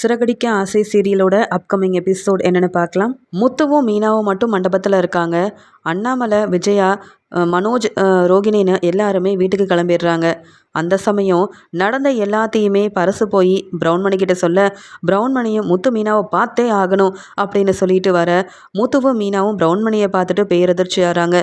சிறகடிக்க ஆசை சீரியலோட upcoming episode என்னென்னு பார்க்கலாம். முத்துவும் மீனாவும் மட்டும் மண்டபத்தில் இருக்காங்க. அண்ணாமலை விஜயா மனோஜ் ரோகிணின்னு எல்லாருமே வீட்டுக்கு கிளம்பிடுறாங்க. அந்த சமயம் நடந்த எல்லாத்தையுமே பரசு போய் பிரவுன்மணி கிட்ட சொல்ல ப்ரௌன்மணியும் முத்து மீனாவை பார்த்தே ஆகணும் அப்படின்னு சொல்லிட்டு வர முத்துவும் மீனாவும் ப்ரௌன்மணியை பார்த்துட்டு பேரதிர்ச்சி ஆகிறாங்க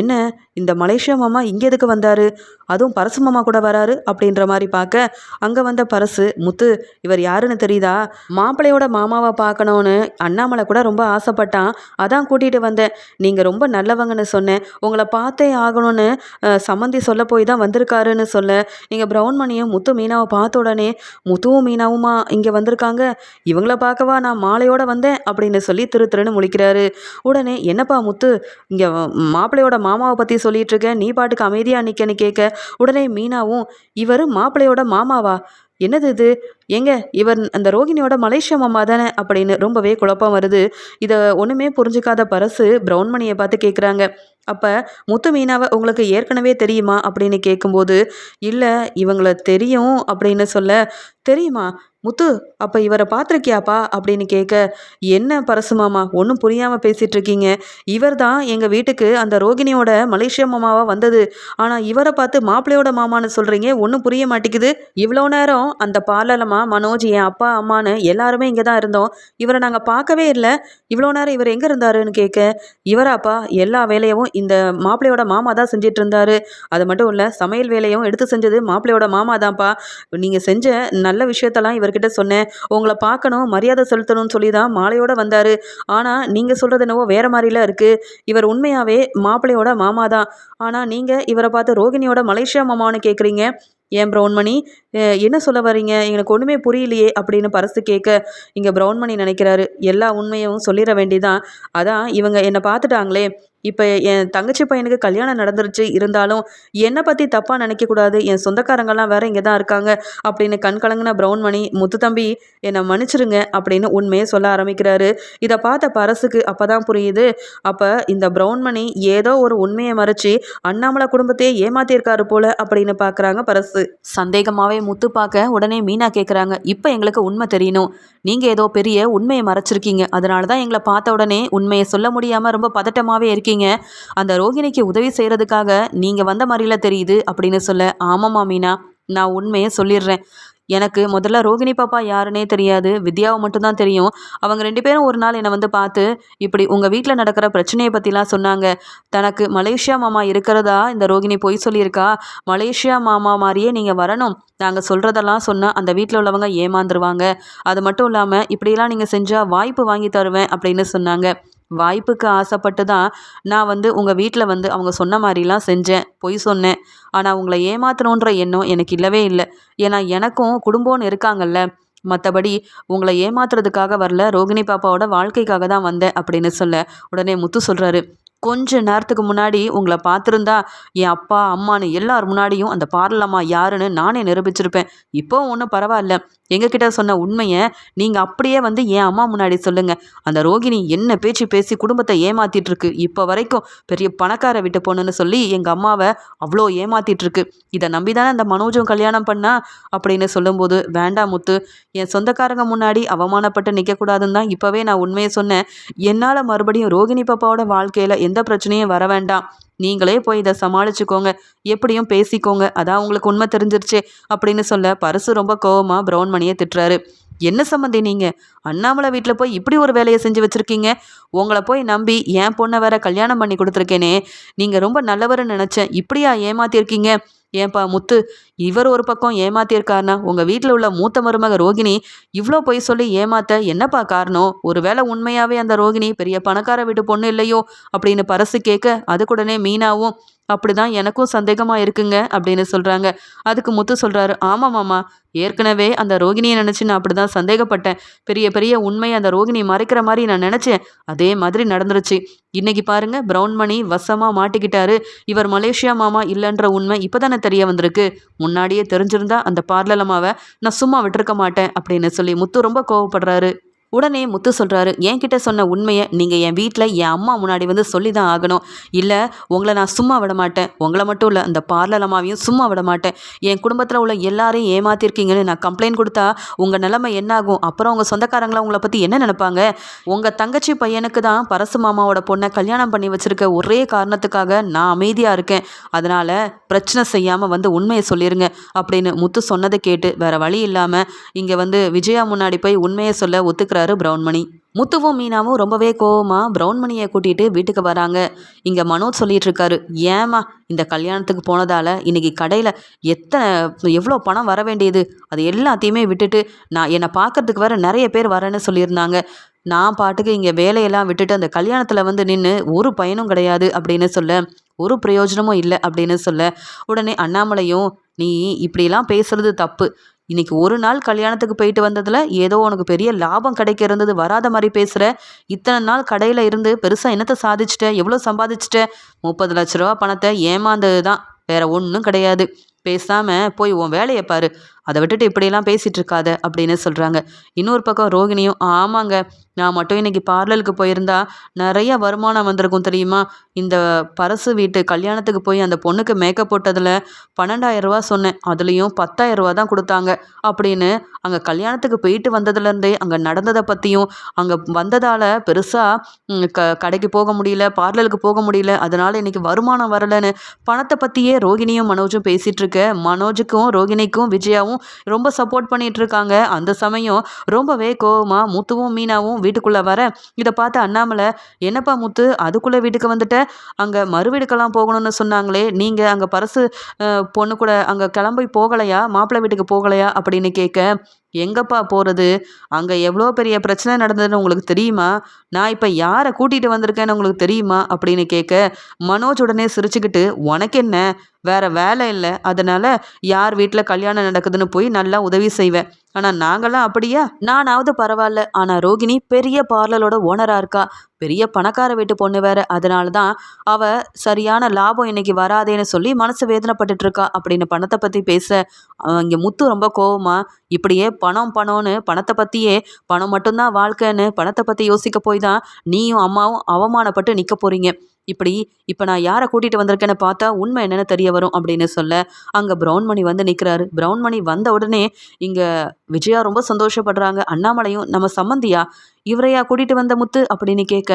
என்ன இந்த மலேசியா மாமா இங்கே எதுக்கு வந்தார்? அதுவும் பரசு மாமா கூட வராரு? அப்படின்ற மாதிரி பார்க்க அங்கே வந்த பரசு முத்து இவர் யாருன்னு தெரியுதா? மாப்பிள்ளையோட மாமாவை பார்க்கணுன்னு அண்ணாமலை கூட ரொம்ப ஆசைப்பட்டான். அதான் கூட்டிகிட்டு வந்தேன். நீங்கள் ரொம்ப நல்லவங்கன்னு சொன்னேன். உங்களை பார்த்தே ஆகணும்னு சம்மந்தி சொல்ல போய் தான் வந்திருக்காருன்னு சொல்ல நீங்கள் ப்ரௌன் மணியை முத்து மீனாவை பார்த்த உடனே முத்துவும் மீனாவுமா இங்கே வந்திருக்காங்க. இவங்கள பார்க்கவா நான் மாலையோட வந்தேன் அப்படின்னு சொல்லி திரு திருன்னு முழிக்கிறாரு. உடனே என்னப்பா முத்து இங்கே மாப்பிள்ளையோட மாமாவை பற்றி சொல்லிட்டு இருக்கேன் நீ பாட்டுக்கு அமைதியாக நிற்கன்னு கேட்க? உடனே மீனாவும் இவர் மாப்பிள்ளையோட மாமாவா? என்னது இது? எங்க இவர் அந்த ரோகிணியோட மலேசியா மாமா தானே அப்படின்னு ரொம்பவே குழப்பம் வருது. இதை ஒன்றுமே புரிஞ்சுக்காத பரசு ப்ரௌன்மணியை பார்த்து கேட்குறாங்க அப்போ முத்து மீனாவை உங்களுக்கு ஏற்கனவே தெரியுமா அப்படின்னு கேட்கும்போது இல்லை இவங்கள தெரியும் அப்படின்னு சொல்ல தெரியுமா? முத்து அப்போ இவரை பார்த்துருக்கியாப்பா? அப்படின்னு கேட்க என்ன பரசு மாமா ஒன்றும் புரியாமல் பேசிகிட்டு இருக்கீங்க இவர் தான் எங்கள் வீட்டுக்கு அந்த ரோகிணியோட மலேசியா மாமாவாக வந்தது. ஆனால் இவரை பார்த்து மாப்பிள்ளையோட மாமான்னு சொல்கிறீங்க ஒன்றும் புரிய மாட்டேங்குது. இவ்வளோ நேரம் அந்த பார்லலமா மனோஜ் என் அப்பா அம்மான்னு எல்லாருமே இங்கே தான் இருந்தோம். இவரை நாங்கள் பார்க்கவே இல்லை. இவ்வளோ நேரம் இவர் எங்கே இருந்தாருன்னு கேட்க இவராப்பா எல்லா வேலையும் இந்த மாப்பிள்ளையோட மாமா தான் செஞ்சிட்டு இருந்தாரு அது மட்டும் இல்லை சமையல் வேலையும் எடுத்து செஞ்சது மாப்பிள்ளையோட மாமா தான்ப்பா நீங்கள் செஞ்ச நல்ல விஷயத்தெல்லாம் அவர்கிட்ட சொன்னேன். உங்களை பார்க்கணும் மரியாதை செலுத்தணும்னு சொல்லி தான் மாலையோடு வந்தார். ஆனால் நீங்கள் சொல்கிறது என்னவோ வேறு மாதிரிலாம் இருக்குது இவர் உண்மையாகவே மாப்பிள்ளையோட மாமா தான் ஆனால் நீங்கள் இவரை பார்த்து ரோகிணியோட மலேசியா மாமான்னு கேட்குறீங்க ஏன் பிரவுன்மணி? என்ன சொல்ல வரீங்க எனக்கு ஒன்றுமே புரியலையே அப்படின்னு பரசு கேட்க இங்கே பிரௌன்மணி நினைக்கிறாரு. எல்லா உண்மையும் சொல்லிட வேண்டியதான் அதான் இவங்க என்னை பார்த்துட்டாங்களே. இப்போ என் தங்கச்சி பையனுக்கு கல்யாணம் நடந்துருச்சு. இருந்தாலும் என்னை பற்றி தப்பாக நினைக்கக்கூடாது. என் சொந்தக்காரங்கெல்லாம் வேற இங்கே தான் இருக்காங்க. அப்படின்னு கண் கலங்கின ப்ரௌன் மணி முத்து தம்பி என்னை மன்னிச்சிருங்க அப்படின்னு உண்மையை சொல்ல ஆரம்பிக்கிறாரு. இதை பார்த்த பரசுக்கு அப்போ தான் புரியுது. அப்போ இந்த ப்ரௌன் மணி ஏதோ ஒரு உண்மையை மறைச்சி அண்ணாமலை குடும்பத்தையே ஏமாத்தியிருக்காரு போல அப்படின்னு பார்க்குறாங்க பரசு. சந்தேகமாகவே முத்து பார்க்க உடனே மீனா கேட்குறாங்க இப்போ எங்களுக்கு உண்மை தெரியணும். நீங்கள் ஏதோ பெரிய உண்மையை மறைச்சிருக்கீங்க. அதனால தான் எங்களை பார்த்த உடனே உண்மையை சொல்ல முடியாமல் ரொம்ப பதட்டமாகவே இருக்கீங்க. இருக்கீங்க. அந்த ரோகிணிக்கு உதவி செய்கிறதுக்காக நீங்கள் வந்த மாதிரில தெரியுது அப்படின்னு சொல்ல ஆமாம்மா மீனா நான் உண்மையை சொல்லிடுறேன். எனக்கு முதல்ல ரோகிணி பாப்பா யாருன்னே தெரியாது. வித்யாவை மட்டும்தான் தெரியும். அவங்க ரெண்டு பேரும் ஒரு நாள் என்னை வந்து பார்த்து இப்படி உங்கள் வீட்டில் நடக்கிற பிரச்சனையை பற்றிலாம் சொன்னாங்க. தனக்கு மலேசியா மாமா இருக்கிறதா? இந்த ரோகிணி பொய் சொல்லியிருக்கா? மலேசியா மாமா மாதிரியே நீங்கள் வரணும். நாங்கள் சொல்கிறதெல்லாம் சொன்னால் அந்த வீட்டில் உள்ளவங்க ஏமாந்துருவாங்க. அது மட்டும் இல்லாமல் இப்படியெல்லாம் நீங்கள் செஞ்சால் வாய்ப்பு வாங்கி தருவேன் அப்படின்னு சொன்னாங்க. வாய்ப்புக்கு ஆசைப்பட்டு தான் நான் வந்து உங்கள் வீட்டில் வந்து அவங்க சொன்ன மாதிரிலாம் செஞ்சேன் பொய் சொன்னேன். ஆனால் உங்களை ஏமாத்தணுன்ற எண்ணம் எனக்கு இல்லவே இல்லை. ஏன்னா எனக்கும் குடும்பம்னு இருக்காங்கல்ல. மற்றபடி உங்களை ஏமாத்துறதுக்காக வரல ரோகிணி பாப்பாவோட வாழ்க்கைக்காக தான் வந்தேன் அப்படின்னு சொல்ல உடனே முத்து சொல்கிறாரு கொஞ்ச நேரத்துக்கு முன்னாடி உங்களை பார்த்துருந்தா என் அப்பா அம்மானு எல்லார் முன்னாடியும் அந்த பார்லம்மா யாருன்னு நானே நிரூபிச்சிருப்பேன். இப்போ ஒன்றும் பரவாயில்ல. எங்ககிட்ட சொன்ன உண்மையை நீங்கள் அப்படியே வந்து என் அம்மா முன்னாடி சொல்லுங்கள் அந்த ரோகிணி என்ன பேச்சு பேசி குடும்பத்தை ஏமாத்திட்டு இருக்கு இப்போ வரைக்கும் பெரிய பணக்கார விட்டு போகணுன்னு சொல்லி எங்கள் அம்மாவை அவ்வளோ ஏமாத்திட்டு இருக்கு இதை நம்பி தானே அந்த மனோஜும் கல்யாணம் பண்ணா அப்படின்னு சொல்லும்போது வேண்டாம் முத்து என் சொந்தக்காரங்க முன்னாடி அவமானப்பட்டு நிற்கக்கூடாதுன்னு தான் இப்போவே நான் உண்மையை சொன்னேன். என்னால் மறுபடியும் ரோகிணி பாப்பாவோட வாழ்க்கையில் எந்த பிரச்சனையும் வர வேண்டாம். நீங்களே போய் இதை சமாளிச்சுக்கோங்க எப்படியும் பேசிக்கோங்க அதான் உங்களுக்கு உண்மை தெரிஞ்சிருச்சு அப்படின்னு சொல்ல பரிசு ரொம்ப கோவமாக ப்ரௌன் மணியை திட்டுறாரு. என்ன சம்மந்தி நீங்கள் அண்ணாமலை வீட்டில் போய் இப்படி ஒரு வேலையை செஞ்சு வச்சுருக்கீங்க? உங்களை போய் நம்பி என் பொண்ணை வேற கல்யாணம் பண்ணி கொடுத்துருக்கேனே. நீங்கள் ரொம்ப நல்லவர்னு நினச்சேன் இப்படியா ஏமாத்திருக்கீங்க? ஏன்பா முத்து? இவர் ஒரு பக்கம் ஏமாத்தியிருக்காருனா உங்கள் வீட்டில் உள்ள மூத்த மருமக ரோகிணி இவ்வளோ பொய் சொல்லி ஏமாத்த என்னப்பா காரணம்? ஒருவேளை உண்மையாகவே அந்த ரோகிணி பெரிய பணக்கார வீட்டு பொண்ணு இல்லையோ? அப்படின்னு பரசு கேட்க அதுக்குடனே மீனாவும் அப்படிதான் எனக்கும் சந்தேகமாக இருக்குங்க அப்படின்னு சொல்கிறாங்க அதுக்கு முத்து சொல்கிறாரு ஆமாம் மாமா ஏற்கனவே அந்த ரோகிணியை நினச்சி நான் அப்படி தான் சந்தேகப்பட்டேன். பெரிய பெரிய உண்மை அந்த ரோகிணி மறைக்கிற மாதிரி நான் நினச்சேன். அதே மாதிரி நடந்துருச்சு. இன்னைக்கு பாருங்க பிரவுன் மணி வசமாக மாட்டிக்கிட்டாரு. இவர் மலேசியா மாமா இல்லைன்ற உண்மை இப்போ தானே தெரிய வந்திருக்கு. முன்னாடியே தெரிஞ்சிருந்தா அந்த பார்லலமாவை நான் சும்மா விட்டுருக்க மாட்டேன் அப்படின்னு சொல்லி முத்து ரொம்ப கோவப்படுறாரு. உடனே முத்து சொல்கிறாரு என்கிட்ட சொன்ன உண்மையை நீங்கள் என் வீட்டில் என் அம்மா முன்னாடி வந்து சொல்லி தான் ஆகணும். இல்லை உங்களை நான் சும்மா விட மாட்டேன். உங்களை மட்டும் இல்லை அந்த பார்லர் அம்மாவையும் சும்மா விட மாட்டேன். என் குடும்பத்தில் உள்ள எல்லாரையும் ஏமாத்திருக்கீங்கன்னு நான் கம்ப்ளைண்ட் கொடுத்தா உங்கள் நிலைமை என்னாகும்? அப்புறம் உங்கள் சொந்தக்காரங்களை உங்களை பற்றி என்ன நினைப்பாங்க? உங்கள் தங்கச்சி பையனுக்கு தான் பரசு மாமாவோட பொண்ணை கல்யாணம் பண்ணி வச்சுருக்க ஒரே காரணத்துக்காக நான் அமைதியாக இருக்கேன். அதனால் பிரச்சனை செய்யாமல் வந்து உண்மையை சொல்லிடுங்க அப்படின்னு முத்து சொன்னதை கேட்டு வேறு வழி இல்லாமல் இங்கே வந்து விஜயா முன்னாடி போய் உண்மையை சொல்ல ஒத்துக்கிறார். பிரவுன்மணி. முத்துவும் மீனாவும் ரொம்பவே கோவமாக பிரவுன்மணியை கூட்டிகிட்டு வீட்டுக்கு வராங்க. இங்கே மனோஜ் சொல்லிட்டு இருக்காரு ஏமா இந்த கல்யாணத்துக்கு போனதால் இன்னைக்கு கடையில் எத்தனை எவ்வளோ பணம் வர வேண்டியது? அது எல்லாத்தையுமே விட்டுட்டு நான் என்னை பார்க்கறதுக்கு வேறு நிறைய பேர் வரேன்னு சொல்லியிருந்தாங்க. நான் பாட்டுக்கு இங்கே வேலையெல்லாம் விட்டுட்டு அந்த கல்யாணத்தில் வந்து நின்று ஒரு பயனும் கிடையாது அப்படின்னு சொல்ல ஒரு பிரயோஜனமும் இல்லை அப்படின்னு சொல்ல உடனே அண்ணாமலையும் நீ இப்படிலாம் பேசுறது தப்பு. இன்னைக்கு ஒரு நாள் கல்யாணத்துக்கு போயிட்டு வந்ததில் ஏதோ உனக்கு பெரிய லாபம் கிடைக்க இருந்தது வராத மாதிரி பேசுகிற இத்தனை நாள் கடையில் இருந்து பெருசாக என்னத்தை சாதிச்சிட்ட? எவ்வளோ சம்பாதிச்சிட்ட? முப்பது லட்ச ரூபா பணத்தை ஏமாந்தது தான் வேற ஒன்றும் கிடையாது. பேசாமல் போய் உன் வேலையை பாரு. அதை விட்டுட்டு இப்படியெல்லாம் பேசிகிட்டு இருக்காத அப்படின்னு சொல்கிறாங்க இன்னொரு பக்கம் ரோகிணியும் ஆமாங்க நான் மட்டும் இன்னைக்கு பார்லருக்கு போயிருந்தா நிறைய வருமானம் வந்திருக்கும் தெரியுமா? இந்த பரசு வீட்டு கல்யாணத்துக்கு போய் அந்த பொண்ணுக்கு மேக்கப் போட்டதில் பன்னெண்டாயிரம் ரூபா சொன்னேன். அதுலேயும் பத்தாயிரம் ரூபா தான் கொடுத்தாங்க அப்படின்னு அங்கே கல்யாணத்துக்கு போயிட்டு வந்ததுலேருந்தே அங்கே நடந்ததை பற்றியும் அங்கே வந்ததால் பெருசாக க கடைக்கு போக முடியல பார்லருக்கு போக முடியல அதனால் இன்னைக்கு வருமானம் வரலைன்னு பணத்தை பற்றியே ரோகிணியும் மனோஜும் பேசிகிட்டு இருக்க. மனோஜுக்கும் ரோகிணிக்கும் விஜயாவும் ரொம்ப சப்போர்ட் பண்ணிட்டு இருக்காங்க அந்த சமயம் ரொம்பவே கோவமாக முத்துவும் மீனாவும் வீட்டுக்குள்ளே வர இதை பார்த்து அண்ணாமலை என்னப்பா முத்து அதுக்குள்ளே வீட்டுக்கு வந்துட்ட? அங்கே மறுவீடுக்கெல்லாம் போகணும்னு சொன்னாங்களே நீங்கள் அங்கே பரசு பொண்ணு கூட அங்கே கிளம்பி போகலையா? மாப்பிள்ளை வீட்டுக்கு போகலையா? அப்படின்னு கேட்க எங்கப்பா போகிறது அங்கே எவ்வளோ பெரிய பிரச்சனை நடந்ததுன்னு உங்களுக்கு தெரியுமா? நான் இப்போ யாரை கூட்டிகிட்டு வந்திருக்கேன்னு உங்களுக்கு தெரியுமா? அப்படின்னு கேட்க மனோஜ் உடனே சிரிச்சுக்கிட்டு உனக்கு என்ன? வேற வேலை இல்லை. அதனால யார் வீட்டில் கல்யாணம் நடக்குதுன்னு போய் நல்லா உதவி செய்வேன் ஆனால் நாங்களாம் அப்படியா? நானாவது பரவாயில்ல. ஆனால் ரோகிணி பெரிய பார்லரோட ஓனராக இருக்கா. பெரிய பணக்கார வீட்டு பொண்ணு வேற. அதனால தான் அவ சரியான லாபம் இன்னைக்கு வராதேன்னு சொல்லி மனசு வேதனைப்பட்டுட்டு இருக்கா அப்படின்னு பணத்தை பற்றி பேச இங்கே முத்து ரொம்ப கோவமா இப்படியே பணம் பணம்னு பணத்தை பற்றியே பணம் மட்டும்தான் வாழ்க்கைன்னு பணத்தை பற்றி யோசிக்க போய் தான் நீயும் அம்மாவும் அவமானப்பட்டு நிற்க போறீங்க. இப்படி இப்போ நான் யாரை கூட்டிகிட்டு வந்திருக்கேன்னு பார்த்தா உண்மை என்னென்னு தெரிய வரும் அப்படின்னு சொல்ல அங்கே பிரவுன்மணி வந்து நிற்கிறாரு பிரவுன்மணி வந்த உடனே இங்கே விஜயா ரொம்ப சந்தோஷப்படுறாங்க. அண்ணாமலையும் நம்ம சம்மந்தியா இவரையா கூட்டிகிட்டு வந்த முத்து அப்படின்னு கேட்க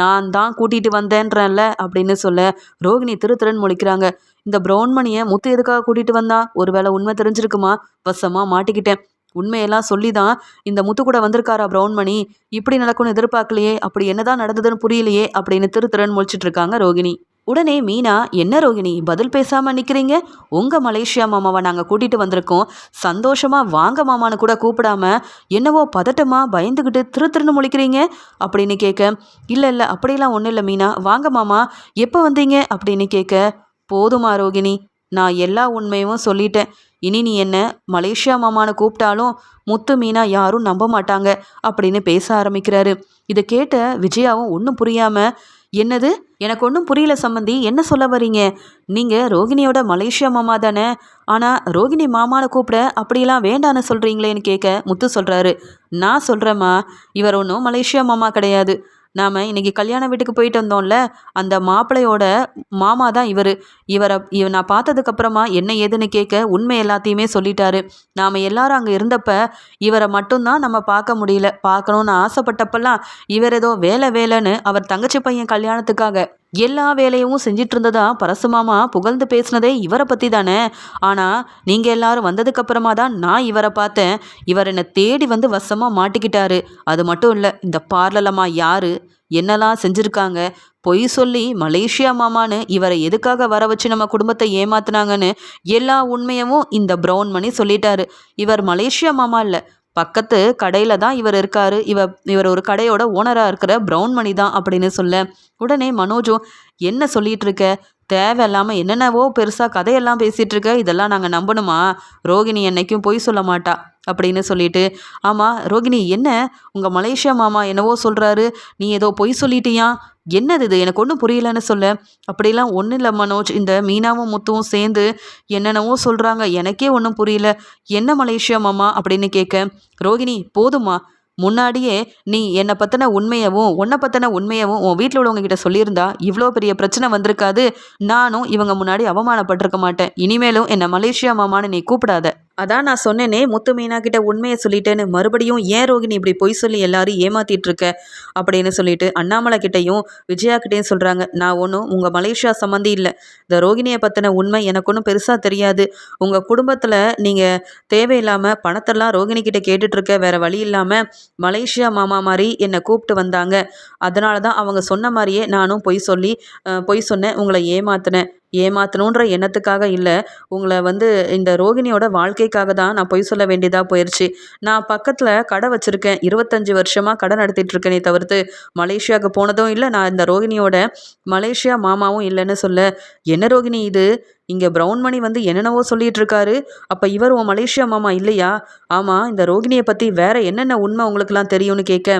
நான் தான் கூட்டிகிட்டு வந்தேன்றேன்ல அப்படின்னு சொல்ல ரோகிணி திரு திருன்னு முழிக்கிறாங்க. இந்த பிரவுன்மணியை முத்து எதுக்காக கூட்டிகிட்டு வந்தா? ஒருவேளை உண்மை தெரிஞ்சிருக்குமா? வசமாக மாட்டிக்கிட்டேன். உண்மையெல்லாம் சொல்லி தான் இந்த முத்து கூட வந்திருக்காரா பிரவுன்மணி? இப்படி நடக்கும்னு எதிர்பார்க்கலையே அப்படி என்னதான் நடந்ததுன்னு புரியலையே அப்படின்னு திரு திருன்னு முழிச்சிட்டு இருக்காங்க ரோகிணி. உடனே மீனா என்ன ரோகிணி பதில் பேசாம நிக்கிறீங்க? உங்க மலேசியா மாமாவை நாங்க கூட்டிட்டு வந்திருக்கோம். சந்தோஷமா வாங்க மாமான்னு கூட கூப்பிடாம என்னவோ பதட்டமா பயந்துக்கிட்டு திரு திருன்னு முழிக்கிறீங்க? அப்படின்னு கேட்க இல்ல இல்ல அப்படிலாம் ஒன்றும் இல்லை மீனா. வாங்க மாமா எப்போ வந்தீங்க? அப்படின்னு கேட்க போதுமா ரோகிணி நான் எல்லா உண்மையும் சொல்லிட்டேன். இனி நீ என்ன மலேசியா மாமான்னு கூப்பிட்டாலும் முத்து மீனா யாரும் நம்ப மாட்டாங்க அப்படின்னு பேச ஆரம்பிக்கிறாரு. இதை கேட்ட விஜயாவும் ஒன்றும் புரியாம என்னது? எனக்கு ஒன்றும் புரியல சம்மந்தி என்ன சொல்ல வரீங்க நீங்கள் ரோகிணியோட மலேசியா மாமா தானே? ஆனால் ரோகிணி மாமான்னு கூப்பிட அப்படிலாம் வேண்டான்னு சொல்கிறீங்களேன்னு கேட்க முத்து சொல்கிறாரு நான் சொல்கிறேம்மா இவர் ஒன்றும் மலேசியா மாமா கிடையாது. நாம் இன்னைக்கு கல்யாண வீட்டுக்கு போயிட்டு வந்தோம்ல அந்த மாப்பிள்ளையோட மாமா தான் இவர். இவரை இவ நான் பார்த்ததுக்கப்புறமா என்ன ஏதுன்னு கேட்க உண்மை எல்லாத்தையுமே சொல்லிட்டாரு. நாம் எல்லாரும் அங்கே இருந்தப்ப இவரை மட்டும்தான் நம்ம பார்க்க முடியல. பார்க்கணுன்னு ஆசைப்பட்டப்பெல்லாம் இவர் ஏதோ வேலை வேலைன்னு அவர் தங்கச்சி பையன் கல்யாணத்துக்காக எல்லா வேலையும் செஞ்சிட்டு இருந்ததா பரசுமாமா புகழ்ந்து பேசினதே இவரை பற்றி தானே ஆனால் நீங்கள் எல்லாரும் வந்ததுக்கப்புறமா தான் நான் இவரை பார்த்தேன். இவர் என்னை தேடி வந்து வசமாக மாட்டிக்கிட்டாரு. அது மட்டும் இல்லை இந்த பார்லலம்மா யாரு? என்னெல்லாம் செஞ்சுருக்காங்க? பொய் சொல்லி மலேசியா மாமான்னு இவரை எதுக்காக வர வச்சு நம்ம குடும்பத்தை ஏமாத்துனாங்கன்னு எல்லா உண்மையவும் இந்த ப்ரௌன் மணி சொல்லிட்டாரு. இவர் மலேசியா மாமா இல்லை பக்கத்து கடையில் தான் இவர் இருக்காரு. இவ இவர் ஒரு கடையோட ஓனராக இருக்கிற ப்ரௌன் மணி தான் அப்படின்னு சொல்ல உடனே மனோஜும் என்ன சொல்லிட்டு இருக்க? தேவையில்லாமல் என்னென்னவோ பெருசாக கதையெல்லாம் பேசிகிட்டு இருக்க இதெல்லாம் நாங்கள் நம்பணுமா? ரோகிணி என்னைக்கும் பொய் சொல்ல மாட்டா அப்படின்னு சொல்லிட்டு. ஆமாம் ரோகிணி என்ன? உங்கள் மலேசியா மாமா என்னவோ சொல்கிறாரு நீ ஏதோ பொய் சொல்லிட்டியா? என்னது இது? எனக்கு ஒன்றும் புரியலன்னு சொல்ல. அப்படிலாம் ஒன்றும் இல்லை மனோஜ். இந்த மீனாவும் முத்துவும் சேர்ந்து என்னென்னவோ சொல்கிறாங்க எனக்கே ஒன்றும் புரியல. என்ன மலேசியா மாமா அப்படின்னு கேட்க ரோகிணி போதுமா முன்னாடியே நீ என்னை பற்றின உண்மையவும் உன்னை பற்றின உண்மையவும் உன் வீட்டில் உள்ளவங்க கிட்ட சொல்லியிருந்தா இவ்வளோ பெரிய பிரச்சனை வந்திருக்காது. நானும் இவங்க முன்னாடி அவமானப்பட்டிருக்க மாட்டேன். இனிமேலும் என்னை மலேசியா மாமான்னு நீ கூப்பிடாத. அதான் நான் சொன்னேனே முத்து மீனா கிட்ட உண்மையை சொல்லிட்டேன்னு மறுபடியும் ஏன் ரோகிணி இப்படி பொய் சொல்லி எல்லாரும் ஏமாத்திட்டு இருக்க? அப்படின்னு சொல்லிட்டு அண்ணாமலை கிட்டையும் விஜயா கிட்டேயும் சொல்கிறாங்க நான் ஒன்றும் உங்கள் மலேசியா சம்மந்தி இல்லை. இந்த ரோகிணியை பற்றின உண்மை எனக்கு ஒன்றும் பெருசாக தெரியாது. உங்கள் குடும்பத்தில் நீங்கள் தேவையில்லாமல் பணத்தெல்லாம் ரோகிணி கிட்ட கேட்டுட்ருக்க வேற வழி இல்லாமல் மலேசியா மாமா மாதிரி என்னை கூப்பிட்டு வந்தாங்க. அதனால தான் அவங்க சொன்ன மாதிரியே நானும் பொய் சொல்லி பொய் சொன்னேன் உங்களை ஏமாத்தினேன். ஏமாத்தணுன்ற எண்ணத்துக்காக இல்லை. உங்களை வந்து இந்த ரோகிணியோட வாழ்க்கைக்காக தான் நான் பொய் சொல்ல வேண்டியதாக போயிடுச்சு நான் பக்கத்தில் கடை வச்சுருக்கேன். இருபத்தஞ்சி வருஷமாக கடை நடத்திட்டு இருக்கேனே தவிர்த்து மலேசியாவுக்கு போனதும் இல்லை. நான் இந்த ரோகிணியோட மலேசியா மாமாவும் இல்லைன்னு சொல்ல. என்ன ரோகிணி இது? இங்கே ப்ரௌன் மணி வந்து என்னென்னவோ சொல்லிட்டு இருக்காரு. அப்போ இவர் உன் மலேசியா மாமா இல்லையா? ஆமாம் இந்த ரோகிணியை பற்றி வேற என்னென்ன உண்மை உங்களுக்குலாம் தெரியும்னு கேட்க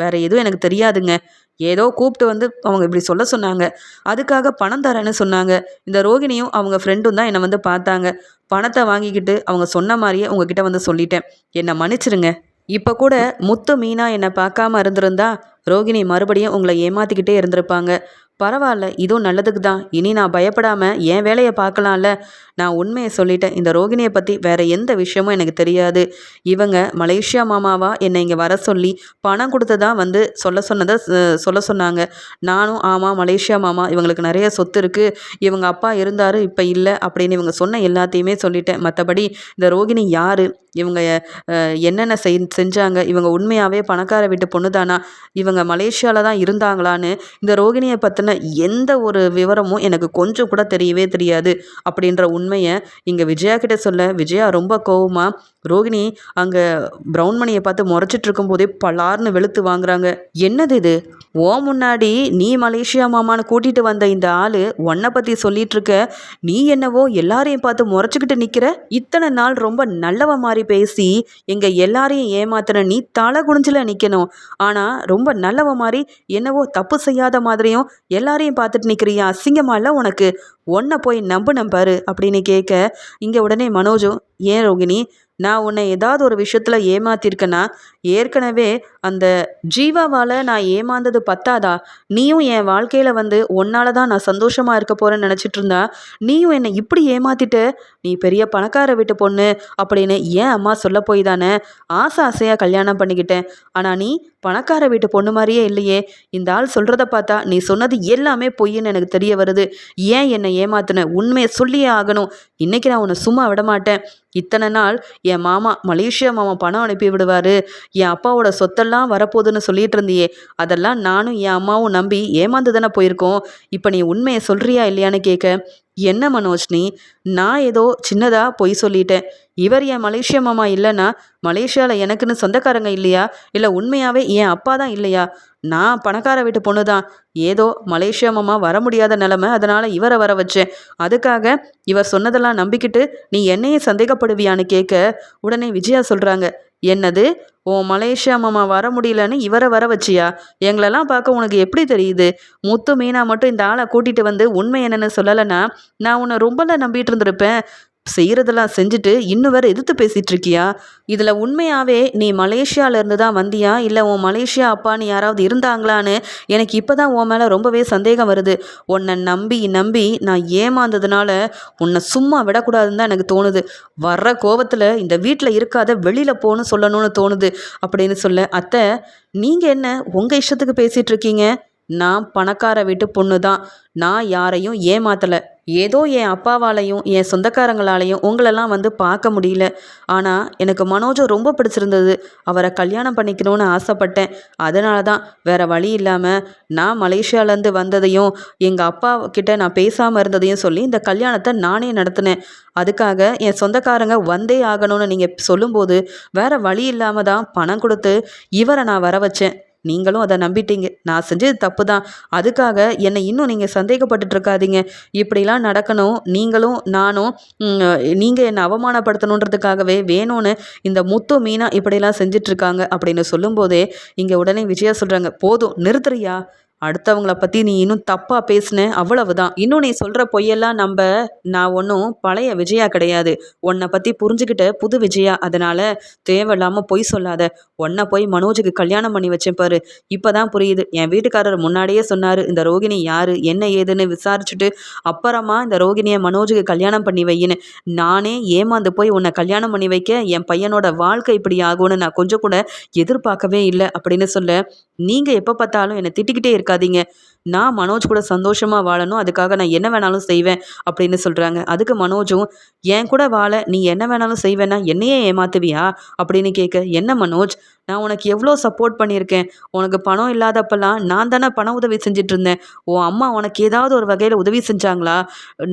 வேற எதுவும் எனக்கு தெரியாதுங்க. ஏதோ கூப்பிட்டு வந்து அவங்க இப்படி சொல்ல சொன்னாங்க. அதுக்காக பணம் தரேன்னு சொன்னாங்க. இந்த ரோகிணியும் அவங்க ஃப்ரெண்டும் தான் என்னை வந்து பார்த்தாங்க. பணத்தை வாங்கிக்கிட்டு அவங்க சொன்ன மாதிரியே உங்ககிட்ட வந்து சொல்லிட்டேன். என்னை மன்னிச்சிருங்க. இப்போ கூட முத்து மீனா என்னை பார்க்காம இருந்திருந்தா ரோகிணி மறுபடியும் உங்களை ஏமாத்திக்கிட்டே இருந்திருப்பாங்க. பரவாயில்ல இதுவும் நல்லதுக்கு தான். இனி நான் பயப்படாமல் என் வேலையை பார்க்கலாம்ல. நான் உண்மையை சொல்லிட்டேன். இந்த ரோகிணியை பற்றி வேற எந்த விஷயமும் எனக்கு தெரியாது. இவங்க மலேசியா மாமாவா என்னை இங்கே வர சொல்லி பணம் கொடுத்து தான் வந்து சொல்ல சொன்னதை சொல்ல சொன்னாங்க. நானும் ஆமாம் மலேசியா மாமா இவங்களுக்கு நிறைய சொத்து இருக்குது இவங்க அப்பா இருந்தார் இப்போ இல்லை அப்படின்னு இவங்க சொன்ன எல்லாத்தையுமே சொல்லிட்டேன். மற்றபடி இந்த ரோகிணி யார்? இவங்க என்னென்ன செய் செஞ்சாங்க? இவங்க உண்மையாகவே பணக்கார வீட்டு பொண்ணு தானா இவங்க மலேசியாவில் தான் இருந்தாங்களான்னு இந்த ரோகிணியை பற்றின எந்த ஒரு விவரமும் எனக்கு கொஞ்சம் கூட தெரியவே தெரியாது அப்படின்ற உண்மையை இங்கே விஜயா கிட்ட சொல்ல. விஜயா ரொம்ப கோவமாக ரோகிணி அங்கே ப்ரௌன் மணியை பார்த்து முறைச்சிட்டு இருக்கும்போதே பலார்னு வெளுத்து வாங்குறாங்க. என்னது இது? ஓ முன்னாடி நீ மலேசியா மாமான்னு கூட்டிட்டு வந்த இந்த ஆள் உன்னை பற்றி சொல்லிட்டு இருக்க நீ என்னவோ எல்லாரையும் பார்த்து முறைச்சிக்கிட்டு நிற்கிற இத்தனை நாள் ரொம்ப நல்லவ மாதிரி பேசி எங்கள் எல்லாரையும் ஏமாத்துன நீ தலை குனிஞ்சில் நிற்கணும் ஆனால் ரொம்ப நல்லவ மாதிரி என்னவோ தப்பு செய்யாத மாதிரியும் எல்லாரையும் பார்த்துட்டு நிற்கிறியா அசிங்கமா இல்லை உனக்கு? ஒன்றை போய் நம்பு நம்பாரு அப்படின்னு கேட்க இங்கே உடனே மனோஜும் ஏன் ரோகிணி? நான் உன்னை ஏதாவது ஒரு விஷயத்தில் ஏமாத்திருக்கேனா? ஏற்கனவே அந்த ஜீவாவால் நான் ஏமாந்தது பத்தாதா? நீயும் என் வாழ்க்கையில் வந்து உன்னால தான் நான் சந்தோஷமாக இருக்க போகிறேன்னு நினச்சிட்டு இருந்தா நீயும் என்னை இப்படி ஏமாத்திட்டு நீ பெரிய பணக்கார வீட்டு பொண்ணு அப்படின்னு ஏன் அம்மா சொல்ல போய் தானே ஆசை ஆசையாக கல்யாணம் பண்ணிக்கிட்டேன். ஆனால் நீ பணக்கார வீட்டு பொண்ணு மாதிரியே இல்லையே. இந்த ஆள் சொல்கிறத பார்த்தா நீ சொன்னது எல்லாமே பொய்ன்னு எனக்கு தெரிய வருது. ஏன் என்னை ஏமாத்தின? உண்மையை சொல்லியே ஆகணும். இன்னைக்கு நான் உன்னை சும்மா விட மாட்டேன். இத்தனை நாள் என் மாமா மலேசியா மாமா பணம் அனுப்பி விடுவார். என் அப்பாவோட சொத்தெல்லாம் வரப்போகுதுன்னு சொல்லிட்டு இருந்தியே. அதெல்லாம் நானும் என் அம்மாவும் நம்பி ஏமாந்து தானே போயிருக்கோம். இப்போ நீ உண்மையை சொல்கிறியா இல்லையான்னு கேட்க என்ன மனோஜ் நீ நான் ஏதோ சின்னதாக பொய் சொல்லிட்டேன். இவர் என் மலேசிய மாமா இல்லைன்னா மலேசியாவில் எனக்குன்னு சொந்தக்காரங்க இல்லையா? இல்லை உண்மையாகவே என் அப்பா தான் இல்லையா? நான் பணக்கார வீட்டு பொண்ணு தான் ஏதோ மலேசியா மாமா வர முடியாத நிலமை அதனால் இவரை வர வச்சேன். அதுக்காக இவர் சொன்னதெல்லாம் நம்பிக்கிட்டு நீ என்னையே சந்தேகப்படுவியான்னு கேட்க உடனே விஜயா சொல்கிறாங்க என்னது? ஓ மலேசியா மாமா வர முடியலன்னு இவரை வர வச்சியா? எங்களெல்லாம் பார்க்க உனக்கு எப்படி தெரியுது? முத்து மீனா மட்டும் இந்த ஆளை கூட்டிகிட்டு வந்து உண்மை என்னன்னு சொல்லலைன்னா நான் உன்னை ரொம்பலாம் நம்பிட்டு இருந்திருப்பேன். செய்கிறதெல்லாம் செஞ்சுட்டு இன்னும் வேறு எதிர்த்து பேசிகிட்டு இருக்கியா இதில் உண்மையாகவே நீ மலேசியாவிலேருந்து தான் வந்தியா? இல்லை உன் மலேசியா அப்பான்னு யாராவது இருந்தாங்களான்னு எனக்கு இப்போ தான் உன் மேலே ரொம்பவே சந்தேகம் வருது. உன்னை நம்பி நம்பி நான் ஏமாந்ததுனால உன்னை சும்மா விடக்கூடாதுன்னு தான் எனக்கு தோணுது. வர்ற கோவத்தில் இந்த வீட்டில் இருக்காத வெளியில் போகணும் சொல்லணும்னு தோணுது. அப்படின்னு சொல்ல அத்தை நீங்கள் என்ன உங்கள் இஷ்டத்துக்கு பேசிகிட்டு இருக்கீங்க நான் பணக்கார வீட்டு பொண்ணு தான் நான் யாரையும் ஏமாத்தலை. ஏதோ என் அப்பாவாலையும் என் சொந்தக்காரங்களாலையும் உங்களெல்லாம் வந்து பார்க்க முடியல. ஆனால் எனக்கு மனோஜை ரொம்ப பிடிச்சிருந்தது. அவரை கல்யாணம் பண்ணிக்கணும்னு ஆசைப்பட்டேன். அதனால தான் வேற வழி இல்லாமல் நான் மலேசியாலேருந்து வந்ததையும் எங்கள் அப்பா கிட்ட நான் பேசாமல் இருந்ததையும் சொல்லி இந்த கல்யாணத்தை நானே நடத்தினேன். அதுக்காக என் சொந்தக்காரங்க வந்தே ஆகணும்னு நீங்கள் சொல்லும்போது வேற வழி இல்லாமல் தான் பணம் கொடுத்து இவரை நான் வர வச்சேன் நீங்களும் அதை நம்பிட்டீங்க. நான் செஞ்சது தப்பு தான். அதுக்காக என்னை இன்னும் நீங்கள் சந்தேகப்பட்டுட்டு இருக்காதீங்க. இப்படிலாம் நடக்கணும். நீங்களும் நானும் நீங்கள் என்னை அவமானப்படுத்தணுன்றதுக்காகவே வேணும்னு இந்த முத்து மீனா இப்படிலாம் செஞ்சிட்ருக்காங்க அப்படின்னு சொல்லும்போதே இங்கே உடனே விஜயா சொல்கிறாங்க போதும் நிறுத்துறியா? அடுத்தவங்கள பற்றி நீ இன்னும் தப்பாக பேசுன அவ்வளவுதான். இன்னும் நீ சொல்கிற பொய்யெல்லாம் நம்ப நான் ஒன்றும் பழைய விஜயா கிடையாது. உன்னை பற்றி புரிஞ்சுக்கிட்ட புது விஜயா. அதனால் தேவையில்லாமல் பொய் சொல்லாத. உன்னை போய் மனோஜுக்கு கல்யாணம் பண்ணி வச்சேன் பாரு. இப்போ தான் புரியுது. என் வீட்டுக்காரர் முன்னாடியே சொன்னார் இந்த ரோகிணி யார்? என்ன ஏதுன்னு விசாரிச்சுட்டு அப்புறமா இந்த ரோகிணியை மனோஜுக்கு கல்யாணம் பண்ணி வையின்னு. நானே ஏமாந்து போய் உன்னை கல்யாணம் பண்ணி வைக்க என் பையனோட வாழ்க்கை இப்படி ஆகும்னு நான் கொஞ்சம் கூட எதிர்பார்க்கவே இல்லை. அப்படின்னு சொல்ல நீங்கள் எப்போ பார்த்தாலும் என்னை திட்டிக்கிட்டே இருக்காதீங்க. நான் மனோஜ் கூட சந்தோஷமாக வாழணும். அதுக்காக நான் என்ன வேணாலும் செய்வேன் அப்படின்னு சொல்கிறாங்க அதுக்கு மனோஜும் என் கூட வாழ நீ என்ன வேணாலும் செய்வேன்னா என்னையே ஏமாத்துவியா? அப்படின்னு கேட்க என்ன மனோஜ்? நான் உனக்கு எவ்வளோ சப்போர்ட் பண்ணியிருக்கேன்? உனக்கு பணம் இல்லாதப்பெல்லாம் நான் தானே பண உதவி செஞ்சுட்டு இருந்தேன் உன் அம்மா உனக்கு ஏதாவது ஒரு வகையில் உதவி செஞ்சாங்களா?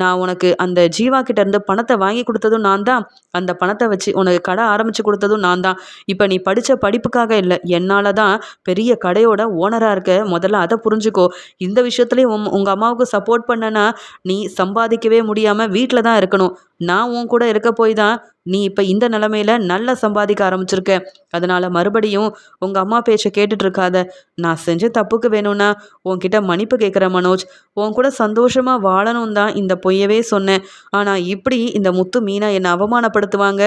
நான் உனக்கு அந்த ஜீவா கிட்ட இருந்து பணத்தை வாங்கி கொடுத்ததும் நான் தான். அந்த பணத்தை வச்சு உனக்கு கடை ஆரம்பித்து கொடுத்ததும் நான் தான். இப்போ நீ படித்த படிப்புக்காக இல்லை. என்னால் தான் பெரிய கடையோட ஓனராக இருக்க. முதல்ல அதை புரிஞ்சுக்கோ. இந்த விஷயத்துலேயும் உம் உங்கள் அம்மாவுக்கு சப்போர்ட் பண்ணனா நீ சம்பாதிக்கவே முடியாமல் வீட்டில் தான் இருக்கணும். நான் உன் கூட இருக்க போய் தான் நீ இப்போ இந்த நிலமையில நல்லா சம்பாதிக்க ஆரம்பிச்சிருக்க. அதனால் மறுபடியும் உங்கள் அம்மா பேச்சை கேட்டுட்டு இருக்காத நான் செஞ்ச தப்புக்கு வேணும்னா உன்கிட்ட மன்னிப்பு கேட்குறேன் மனோஜ். உன் கூட சந்தோஷமாக வாழணும் தான் இந்த பொய்யவே சொன்னேன். ஆனால் இப்படி இந்த முத்து மீனா என்னை அவமானப்படுத்துவாங்க?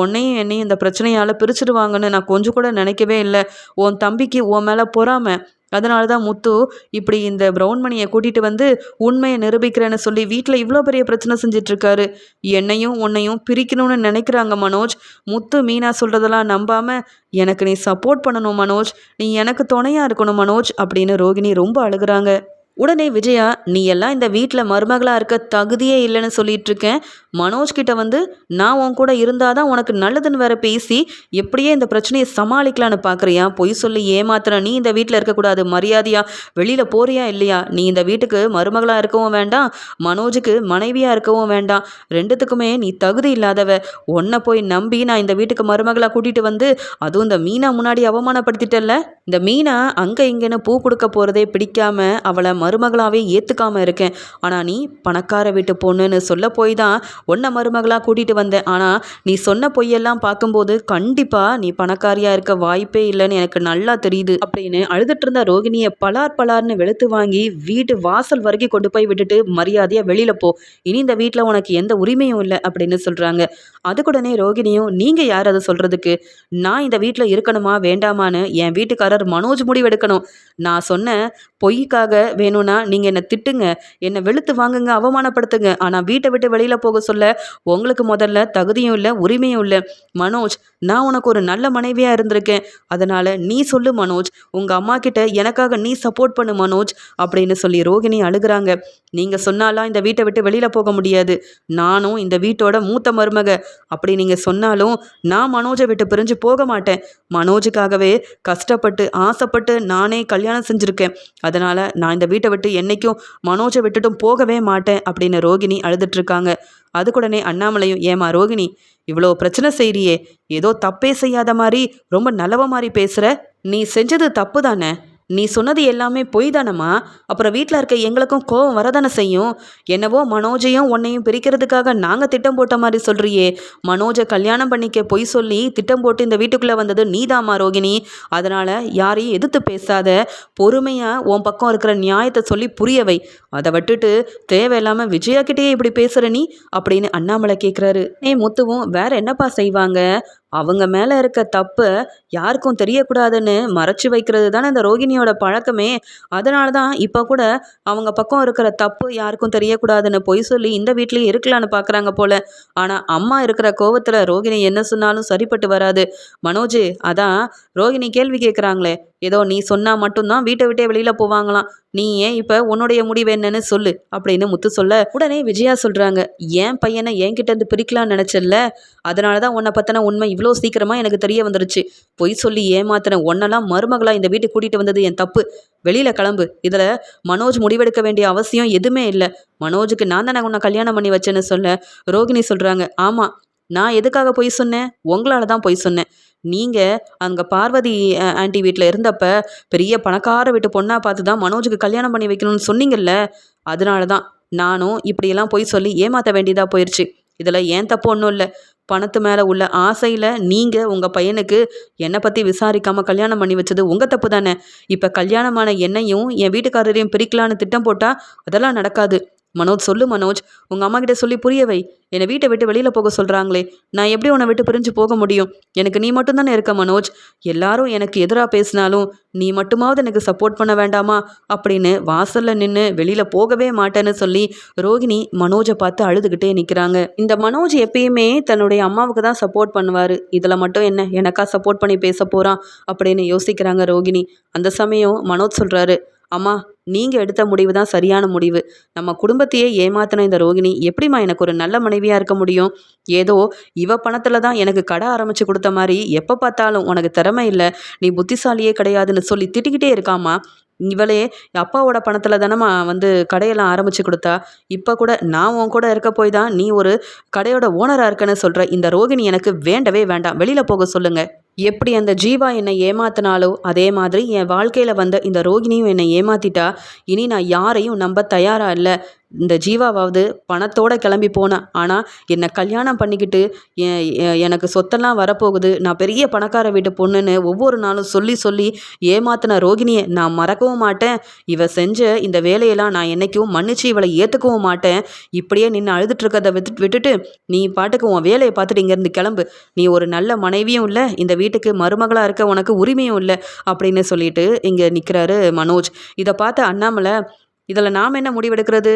உன்னையும் என்னையும் இந்த பிரச்சனையால் பிரிச்சிடுவாங்கன்னு நான் கொஞ்சம் கூட நினைக்கவே இல்லை. உன் தம்பிக்கு உன் மேலே பொறாமை. அதனால தான் முத்து இப்படி இந்த ப்ரௌன் மணியை கூட்டிகிட்டு வந்து உண்மையை நிரூபிக்கிறேன்னு சொல்லி வீட்டில் இவ்வளோ பெரிய பிரச்சனை செஞ்சிட்ருக்காரு. என்னையும் உன்னையும் பிரிக்கணும்னு நினைக்கிறாங்க மனோஜ். முத்து மீனா சொல்கிறதெல்லாம் நம்பாமல் எனக்கு நீ சப்போர்ட் பண்ணணும் மனோஜ். நீ எனக்கு துணையாக இருக்கணும் மனோஜ் அப்படின்னு ரோகிணி ரொம்ப அழுகுறாங்க. உடனே விஜயா நீ எல்லாம் இந்த வீட்டில் மருமகளாக இருக்க தகுதியே இல்லைன்னு சொல்லிட்டு இருக்கேன் மனோஜ் கிட்ட வந்து நான் உன் கூட இருந்தால் தான் உனக்கு நல்லதுன்னு வேற பேசி எப்படியே இந்த பிரச்சனையை சமாளிக்கலான்னு பார்க்குறியா பொய் சொல்லி ஏமாத்துற நீ இந்த வீட்டில் இருக்கக்கூடாது. மரியாதையா வெளியில் போறியா இல்லையா? நீ இந்த வீட்டுக்கு மருமகளாக இருக்கவும் வேண்டாம் மனோஜுக்கு மனைவியாக இருக்கவும் வேண்டாம். ரெண்டுத்துக்குமே நீ தகுதி இல்லாதவ. உன்னை போய் நம்பி நான் இந்த வீட்டுக்கு மருமகளாக கூட்டிகிட்டு வந்து அதுவும் இந்த மீனா முன்னாடி அவமானப்படுத்திட்டல்ல? இந்த மீனா அங்கே இங்கேன்னு பூ கொடுக்க போகிறதே பிடிக்காம அவளை மருமகளாகவே ஏற்றுக்காம இருக்கேன். ஆனால் நீ பணக்கார வீட்டு பொண்ணுன்னு சொல்ல போய் தான் உன்னை மருமகளாக கூட்டிகிட்டு வந்தேன். ஆனால் நீ சொன்ன பொய்யெல்லாம் பார்க்கும்போது கண்டிப்பாக நீ பணக்காரியாக இருக்க வாய்ப்பே இல்லைன்னு எனக்கு நல்லா தெரியுது அப்படின்னு அழுதுட்டு இருந்த ரோகிணியை பலார் பலார்னு வெளுத்து வாங்கி வீட்டு வாசல் வரைக்கும் கொண்டு போய் விட்டுட்டு மரியாதையாக வெளியில் போ. இனி இந்த வீட்டில் உனக்கு எந்த உரிமையும் இல்லை அப்படின்னு சொல்கிறாங்க அதுக்குடனே ரோகிணியும் நீங்கள் யார் அதை சொல்கிறதுக்கு நான் இந்த வீட்டில் இருக்கணுமா வேண்டாமான்னு என் வீட்டுக்காரர் மனோஜ் முடிவெடுக்கணும். நான் சொன்ன பொய்க்காக வேணும் வேணும்னா நீங்கள் என்னை திட்டுங்க என்னை வெளுத்து வாங்குங்க அவமானப்படுத்துங்க. ஆனால் வீட்டை விட்டு வெளியில் போக சொல்ல உங்களுக்கு முதல்ல தகுதியும் இல்லை உரிமையும் இல்லை. மனோஜ் நான் உனக்கு ஒரு நல்ல மனைவியாக இருந்திருக்கேன். அதனால் நீ சொல்லு மனோஜ். உங்கள் அம்மா கிட்ட எனக்காக நீ சப்போர்ட் பண்ணு மனோஜ் அப்படின்னு சொல்லி ரோகிணி அழுகிறாங்க. நீங்கள் சொன்னாலாம் இந்த வீட்டை விட்டு வெளியில் போக முடியாது. நானும் இந்த வீட்டோட மூத்த மருமக. அப்படி நீங்கள் சொன்னாலும் நான் மனோஜை விட்டு பிரிஞ்சு போக மாட்டேன். மனோஜுக்காகவே கஷ்டப்பட்டு ஆசைப்பட்டு நானே கல்யாணம் செஞ்சுருக்கேன். அதனால் நான் இந்த வீட்டை விட்டு என்றைக்கும் மனோஜை விட்டுட்டும் போகவே மாட்டேன் அப்படின்னு ரோகிணி அழுதுட்ருக்காங்க அதுக்குடனே அண்ணாமலையும் ஏமா ரோகிணி இவ்வளோ பிரச்சனை செய்கிறியே ஏதோ தப்பே செய்யாத மாதிரி ரொம்ப நல்லவ மாதிரி பேசுகிற நீ செஞ்சது தப்பு தானே நீ சொன்னது எல்லாமே பொய் தானம்மா அப்புறம் வீட்டில் இருக்க எங்களுக்கும் கோவம் வரதானே செய்யும்? என்னவோ மனோஜையும் உன்னையும் பிரிக்கிறதுக்காக நாங்கள் திட்டம் போட்ட மாதிரி சொல்கிறியே மனோஜை கல்யாணம் பண்ணிக்க பொய் சொல்லி திட்டம் போட்டு இந்த வீட்டுக்குள்ளே வந்தது நீதாம்மா ரோகிணி. அதனால் யாரையும் எதிர்த்து பேசாத. பொறுமையாக உன் பக்கம் இருக்கிற நியாயத்தை சொல்லி புரியவை அதை விட்டுட்டு தேவையில்லாமல் விஜயா கிட்டேயே இப்படி பேசுகிற நீ? அப்படின்னு அண்ணாமலை கேட்குறாரு ஏ முத்துவும் வேற என்னப்பா செய்வாங்க? அவங்க மேலே இருக்க தப்பை யாருக்கும் தெரியக்கூடாதுன்னு மறைச்சு வைக்கிறது தானே இந்த ரோகிணியோட பழக்கமே. அதனால தான் இப்போ கூட அவங்க பக்கம் இருக்கிற தப்பு யாருக்கும் தெரியக்கூடாதுன்னு பொய் சொல்லி இந்த வீட்லேயே இருக்கலான்னு பார்க்குறாங்க போல. ஆனால் அம்மா இருக்கிற கோவத்தில் ரோகிணி என்ன சொன்னாலும் சரிப்பட்டு வராது. மனோஜ் அதான் ரோகிணி கேள்வி கேட்குறாங்களே ஏதோ நீ சொன்னால் மட்டும்தான் வீட்டை விட்டே வெளியில் போவாங்களாம். நீ ஏன் இப்போ உன்னுடைய முடிவு என்னன்னு சொல்லு அப்படின்னு முத்து சொல்ல உடனே விஜயா சொல்கிறாங்க ஏன் பையனை என்கிட்ட இருந்து பிரிக்கலாம்னு நினச்சல அதனால தான் உன்னை பற்றின உண்மை இவ்வளோ சீக்கிரமாக எனக்கு தெரிய வந்துருச்சு. பொய் சொல்லி ஏமாத்தின ஒன்னெல்லாம் மருமகளாக இந்த வீட்டுக்கு கூட்டிகிட்டு வந்தது என் தப்பு. வெளியில் கிளம்பு. இதில் மனோஜ் முடிவெடுக்க வேண்டிய அவசியம் எதுவுமே இல்லை. மனோஜுக்கு நான் தானே உன்னை கல்யாணம் பண்ணி வச்சேன்னு சொல்ல ரோகிணி சொல்கிறாங்க ஆமாம் நான் எதுக்காக பொய் சொன்னேன்? உங்களால் தான் பொய் சொன்னேன். நீங்கள் அங்கே பார்வதி ஆண்டி வீட்டில் இருந்தப்ப பெரிய பணக்கார வீட்டு பொண்ணாக பார்த்து தான் மனோஜுக்கு கல்யாணம் பண்ணி வைக்கணும்னு சொன்னீங்கல்ல? அதனால தான் நானும் இப்படியெல்லாம் பொய் சொல்லி ஏமாற்ற வேண்டியதாக போயிடுச்சு இதில் ஏன் தப்பு ஒன்றும் இல்லை. பணத்து மேலே உள்ள ஆசையில் நீங்கள் உங்கள் பையனுக்கு என்னை பற்றி விசாரிக்காமல் கல்யாணம் பண்ணி வச்சது உங்கள் தப்பு தானே? இப்போ கல்யாணமான என்னையும் என் வீட்டுக்காரரையும் பிரிக்கலான்னு திட்டம் போட்டால் அதெல்லாம் நடக்காது. மனோஜ் சொல்லு மனோஜ் உங்கள் அம்மா கிட்ட சொல்லி புரிய வை. என்னை வீட்டை விட்டு வெளியில் போக சொல்கிறாங்களே நான் எப்படி உன்னை விட்டு பிரிஞ்சு போக முடியும்? எனக்கு நீ மட்டும்தானே இருக்க மனோஜ்? எல்லாரும் எனக்கு எதிராக பேசினாலும் நீ மட்டுமாவது எனக்கு சப்போர்ட் பண்ண வேண்டாமா? அப்படின்னு வாசலில் நின்று வெளியில் போகவே மாட்டேன்னு சொல்லி ரோகிணி மனோஜை பார்த்து அழுதுகிட்டே நிற்கிறாங்க இந்த மனோஜ் எப்பயுமே தன்னுடைய அம்மாவுக்கு தான் சப்போர்ட் பண்ணுவார். இதில் மட்டும் என்ன? எனக்கா சப்போர்ட் பண்ணி பேச போகிறான் அப்படின்னு யோசிக்கிறாங்க ரோகிணி. அந்த சமயம் மனோஜ் சொல்கிறாரு அம்மா நீங்கள் எடுத்த முடிவு தான் சரியான முடிவு. நம்ம குடும்பத்தையே ஏமாத்தின இந்த ரோகிணி எப்படிம்மா எனக்கு ஒரு நல்ல மனைவியாக இருக்க முடியும்? ஏதோ இவ பணத்தில் தான் எனக்கு கடை ஆரம்பித்து கொடுத்த மாதிரி எப்போ பார்த்தாலும் உனக்கு திறமை இல்லை நீ புத்திசாலியே கிடையாதுன்னு சொல்லி திட்டிக்கிட்டே இருக்காம்மா. இவளே அப்பாவோட பணத்தில் தானம்மா வந்து கடையெல்லாம் ஆரம்பித்து கொடுத்தா. இப்போ கூட நான் உன் கூட இருக்க போய் தான் நீ ஒரு கடையோட ஓனராக இருக்கன்னு சொல்கிற இந்த ரோகிணி எனக்கு வேண்டவே வேண்டாம். வெளியில் போக சொல்லுங்கள் எப்படி அந்த ஜீவா என்னை ஏமாத்தினாலோ அதே மாதிரி என் வாழ்க்கையில் வந்த இந்த ரோகிணியும் என்னை ஏமாத்திட்டா. இனி நான் யாரையும் நம்ப தயாராக இல்லை. இந்த ஜீவாவாவது பணத்தோட கிளம்பி போனேன் ஆனால் என்னை கல்யாணம் பண்ணிக்கிட்டு எனக்கு சொத்தெல்லாம் வரப்போகுது. நான் பெரிய பணக்கார வீட்டு பொண்ணுன்னு ஒவ்வொரு நாளும் சொல்லி சொல்லி ஏமாத்தின ரோகிணியை நான் மறக்கவும் மாட்டேன். இவ செஞ்ச இந்த வேலையெல்லாம் நான் என்னைக்கும் மன்னிச்சு இவளை ஏற்றுக்கவும் மாட்டேன். இப்படியே நின்று அழுதுட்டு இருக்கதை விட்டு விட்டுட்டு நீ பாட்டுக்கு உன் வேலையை பார்த்துட்டு இங்கேருந்து கிளம்பு. நீ ஒரு நல்ல மனைவியும் இல்லை. இந்த வீட்டுக்கு மருமகளாக இருக்க உனக்கு உரிமையும் இல்லை. அப்படின்னு சொல்லிட்டு இங்கே நிற்கிறாரு மனோஜ். இதை பார்த்து அண்ணாமலை இதில் நாம் என்ன முடிவெடுக்கிறது?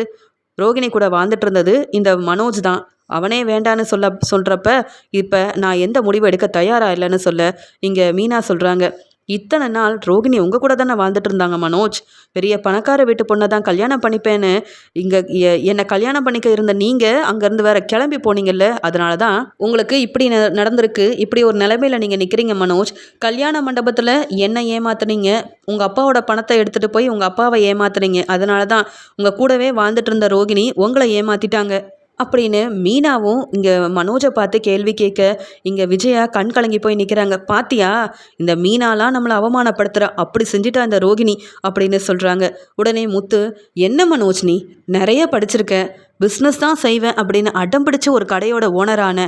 ரோகிணி கூட வாழ்ந்துட்டு இருந்தது இந்த மனோஜ் தான். அவனே வேண்டான்னு சொல்ல சொல்கிறப்ப இப்போ நான் எந்த முடிவு எடுக்க தயாராக இல்லைன்னு சொல்ல இங்கே மீனா சொல்கிறாங்க இத்தனை நாள் ரோகிணி உங்கள் கூட தானே வாழ்ந்துட்டு இருந்தாங்க மனோஜ். பெரிய பணக்கார வீட்டு பொண்ணை தான் கல்யாணம் பண்ணிப்பேன்னு. இங்கே என்னை கல்யாணம் பண்ணிக்க இருந்த நீங்கள் அங்கேருந்து வேற கிளம்பி போனீங்கல்ல அதனால தான் உங்களுக்கு இப்படி ந- நடந்திருக்கு. இப்படி ஒரு நிலைமையில் நீங்கள் நிற்கிறீங்க மனோஜ். கல்யாண மண்டபத்தில் என்னை ஏமாத்துனீங்க. உங்கள் அப்பாவோட பணத்தை எடுத்துகிட்டு போய் உங்கள் அப்பாவை ஏமாத்துனீங்க. அதனால தான் உங்கள் கூடவே வாழ்ந்துட்டு இருந்த ரோகிணி உங்களை ஏமாத்திட்டாங்க. அப்படின்னு மீனாவும் இங்கே மனோஜை பார்த்து கேள்வி கேட்க இங்கே விஜயா கண் கலங்கி போய் நிற்கிறாங்க பாத்தியா? இந்த மீனாலாம் நம்மளை அவமானப்படுத்துகிறா அப்படி செஞ்சுட்டா இந்த ரோகிணி அப்படின்னு சொல்கிறாங்க உடனே முத்து என்ன மனோஜ் நீ? நிறைய படிச்சிருக்க. பிஸ்னஸ் தான் செய்வேன் அப்படின்னு அடம் பிடிச்ச ஒரு கடையோட ஓனரான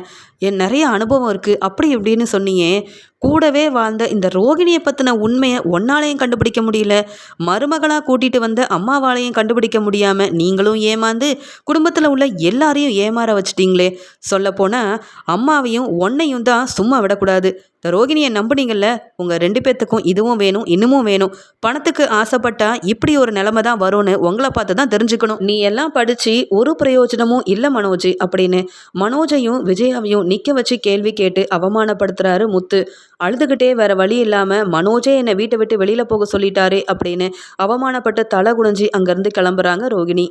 என் நிறைய அனுபவம் இருக்குது அப்படி இப்படின்னு சொன்னியே கூடவே வாழ்ந்த இந்த ரோகிணியை பற்றின உண்மையை ஒன்னாலையும் கண்டுபிடிக்க முடியல. மருமகளாக கூட்டிகிட்டு வந்த அம்மாவாலையும் கண்டுபிடிக்க முடியாமல் நீங்களும் ஏமாந்து குடும்பத்தில் உள்ள எல்லாரையும் ஏமாற வச்சிட்டீங்களே. சொல்லப்போனால் அம்மாவையும் ஒன்னையும் தான் சும்மா விடக்கூடாது. இந்த ரோகிணியை நம்புனீங்கல்ல? உங்கள் ரெண்டு பேர்த்துக்கும் இதுவும் வேணும் இன்னமும் வேணும். பணத்துக்கு ஆசைப்பட்டா இப்படி ஒரு நிலைமை தான் வரும்னு உங்களை பார்த்து தான் தெரிஞ்சுக்கணும். நீ எல்லாம் படித்து ஒரு பிரயோஜனமும் இல்லை மனோஜ் அப்படின்னு மனோஜையும் விஜயாவையும் நிற்க வச்சு கேள்வி கேட்டு அவமானப்படுத்துறாரு முத்து. அழுதுகிட்டே வேற வழி இல்லாமல் மனோஜே என்னை வீட்டை விட்டு வெளியில் போக சொல்லிட்டாரே அப்படின்னு அவமானப்பட்டு தலை குனிஞ்சு அங்கேருந்து கிளம்புறாங்க ரோகிணி.